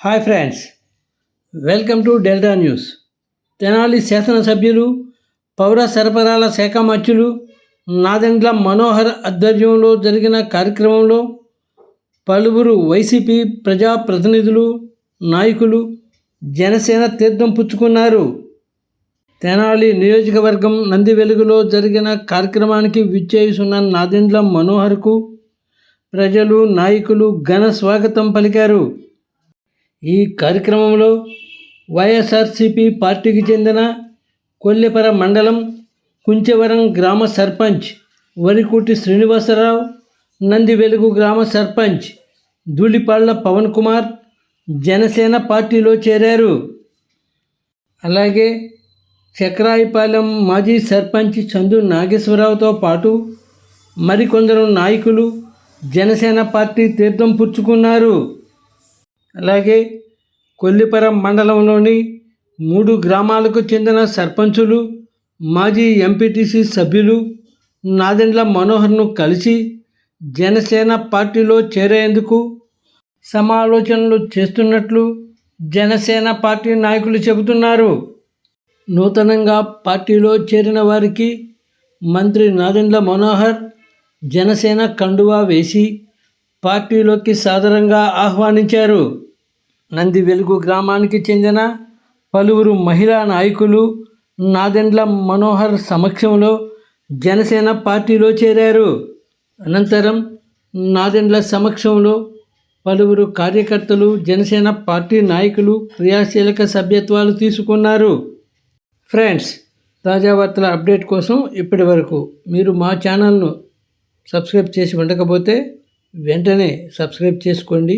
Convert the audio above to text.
Hi friends welcome to Delta News. Tenali శాసనసభ్యులు పౌర సరఫరాల శాఖ మంత్రులు నాదెండ్ల మనోహర్ ఆధ్వర్యంలో జరిగిన కార్యక్రమంలో పలువురు వైసీపీ ప్రజాప్రతినిధులు నాయకులు జనసేన తీర్థం పుచ్చుకున్నారు. తెనాలి నియోజకవర్గం నంది వెలుగులో జరిగిన కార్యక్రమానికి విచ్చేయుసున్న నాదెండ్ల మనోహర్కు ప్రజలు నాయకులు ఘన స్వాగతం పలికారు. ఈ కార్యక్రమంలో వైఎస్ఆర్సిపి పార్టీకి చెందిన కొల్లిపర మండలం కుంచెవరం గ్రామ సర్పంచ్ వరికుటి శ్రీనివాసరావు నందివెలుగు గ్రామ సర్పంచ్ ధూళిపాళ్ళ పవన్ కుమార్ జనసేన పార్టీలో చేరారు. అలాగే చక్రాయిపాలెం మాజీ సర్పంచ్ చందు నాగేశ్వరరావుతో పాటు మరికొందరు నాయకులు జనసేన పార్టీ తీర్థం పుచ్చుకున్నారు. అలాగే కొల్లిపరం మండలంలోని మూడు గ్రామాలకు చెందిన సర్పంచులు మాజీ ఎంపీటీసీ సభ్యులు నాదెండ్ల మనోహర్ను కలిసి జనసేన పార్టీలో చేరేందుకు సమాలోచనలు చేస్తున్నట్లు జనసేన పార్టీ నాయకులు చెబుతున్నారు. నూతనంగా పార్టీలో చేరిన వారికి మంత్రి నాదెండ్ల మనోహర్ జనసేన కండువా వేసి పార్టీలోకి సాదరంగా ఆహ్వానించారు. నంది వెలుగు గ్రామానికి చెందిన పలువురు మహిళా నాయకులు నాదెండ్ల మనోహర్ సమక్షంలో జనసేన పార్టీలో చేరారు. అనంతరం నాదెండ్ల సమక్షంలో పలువురు కార్యకర్తలు జనసేన పార్టీ నాయకులు క్రియాశీలక సభ్యత్వాలు తీసుకున్నారు. ఫ్రెండ్స్ తాజా వార్తల అప్డేట్ కోసం ఇప్పటి వరకు మీరు మా ఛానల్ను సబ్స్క్రైబ్ చేసి ఉండకపోతే వెంటనే సబ్స్క్రైబ్ చేసుకోండి.